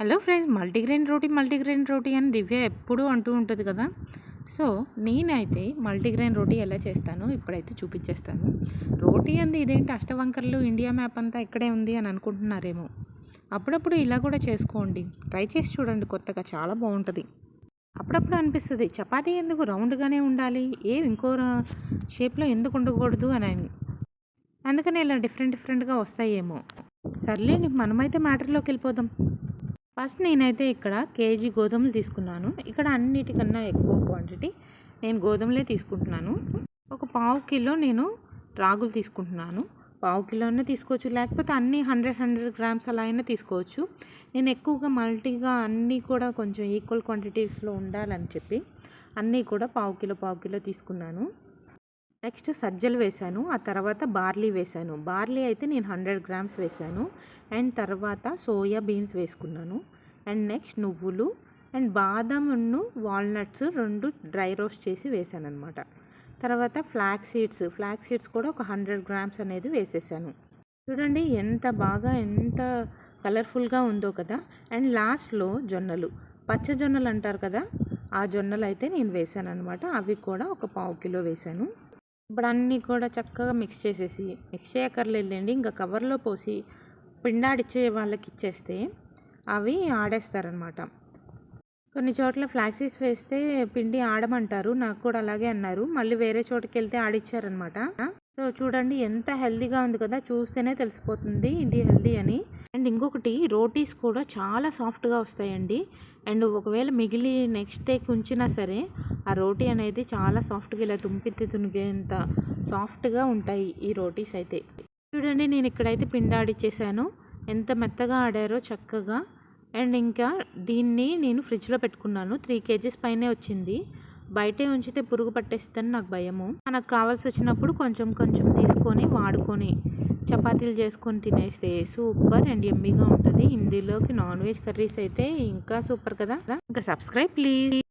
Hello friends multigrain roti multigrain roti అని దివ్య ఎప్పుడూ అంటూ ఉంటుంది కదా. సో నేనైతే మల్టీగ్రెయిన్ రోటీ ఎలా చేస్తానో ఇప్పుడైతే చూపించేస్తాను రోటీ అంది ఇదేంటి అష్టవంకర్లు ఇండియా మ్యాప్ అంతా ఇక్కడే ఉంది అని అనుకుంటున్నారేమో. అప్పుడప్పుడు ఇలా కూడా చేసుకోండి. ట్రై చేసి చూడండి కొత్తగా చాలా బాగుంటుంది. అప్పుడప్పుడు అనిపిస్తుంది చపాతీ ఎందుకు రౌండ్గానే ఉండాలి? ఏ ఇంకో షేప్లో ఎందుకు ఉండకూడదు అని అని. అందుకని ఇలా డిఫరెంట్ డిఫరెంట్గా వస్తాయేమో. సర్లేండి మనమైతే మ్యాటర్లోకి వెళ్ళిపోదాం ఫస్ట్ నేనైతే ఇక్కడ కేజీ గోధుమలు తీసుకున్నాను. ఇక్కడ అన్నిటికన్నా ఎక్కువ క్వాంటిటీ నేను గోధుమలే తీసుకుంటున్నాను. ఒక పావు కిలో నేను రాగులు తీసుకుంటున్నాను. పావు కిలోనే తీసుకోవచ్చు. లేకపోతే అన్ని హండ్రెడ్ హండ్రెడ్ గ్రామ్స్ అలా అయినా తీసుకోవచ్చు. నేను ఎక్కువగా మల్టీగా అన్నీ కూడా కొంచెం ఈక్వల్ క్వాంటిటీస్లో ఉండాలని చెప్పి అన్నీ కూడా పావు కిలో పావు కిలో తీసుకున్నాను. నెక్స్ట్ సజ్జలు వేశాను ఆ తర్వాత బార్లీ వేశాను. బార్లీ అయితే నేను హండ్రెడ్ గ్రామ్స్ వేశాను. అండ్ తర్వాత సోయా బీన్స్ వేసుకున్నాను. అండ్ నెక్స్ట్ నువ్వులు అండ్ బాదామును వాల్నట్స్ రెండు డ్రై రోస్ట్ చేసి వేసాను అనమాట తర్వాత ఫ్లాక్ సీడ్స్ ఫ్లాక్ సీడ్స్ కూడా ఒక హండ్రెడ్ గ్రామ్స్ అనేది వేసేసాను. చూడండి ఎంత బాగా ఎంత కలర్ఫుల్గా ఉందో కదా. అండ్ లాస్ట్లో జొన్నలు పచ్చ జొన్నలు అంటారు కదా ఆ జొన్నలు అయితే నేను వేసాను అనమాట అవి కూడా ఒక పావు కిలో వేసాను ఇప్పుడు అన్నీ కూడా చక్కగా మిక్స్ చేసేసి మిక్స్ చేయక్కర్లేదండి ఇంకా కవర్లో పోసి పిండాడిచ్చే వాళ్ళకి ఇచ్చేస్తే అవి ఆడేస్తారనమాట. కొన్ని చోట్ల ఫ్లాక్సీస్ వేస్తే పిండి ఆడమంటారు. నాకు కూడా అలాగే అన్నారు. మళ్ళీ వేరే చోటుకి వెళ్తే ఆడిచ్చారనమాట. సో చూడండి ఎంత హెల్దీగా ఉంది కదా. చూస్తేనే తెలిసిపోతుంది ఇది హెల్దీ అని. అండ్ ఇంకొకటి రోటీస్ కూడా చాలా సాఫ్ట్గా వస్తాయండి. అండ్ ఒకవేళ మిగిలి నెక్స్ట్ డేకి ఉంచినా సరే ఆ రోటీ అనేది చాలా సాఫ్ట్గా ఇలా తుంపితే తునిగేంత సాఫ్ట్గా ఉంటాయి ఈ రోటీస్ అయితే. చూడండి నేను ఇక్కడైతే పిండి ఆడిచ్చేసాను. ఎంత మెత్తగా ఆడారో చక్కగా. అండ్ ఇంకా దీన్ని నేను ఫ్రిడ్జ్లో పెట్టుకున్నాను. త్రీ కేజీస్ పైనే వచ్చింది. బయటే ఉంచితే పురుగు పట్టేస్తుందని నాకు భయము. మనకు కావాల్సి వచ్చినప్పుడు కొంచెం కొంచెం తీసుకొని వాడుకొని చపాతీలు చేసుకొని తినేస్తే సూపర్ అండ్ ఎమ్మీగా ఉంటుంది. ఇందులోకి నాన్ వెజ్ కర్రీస్ అయితే ఇంకా సూపర్ కదా. ఇంకా సబ్స్క్రైబ్ ప్లీజ్.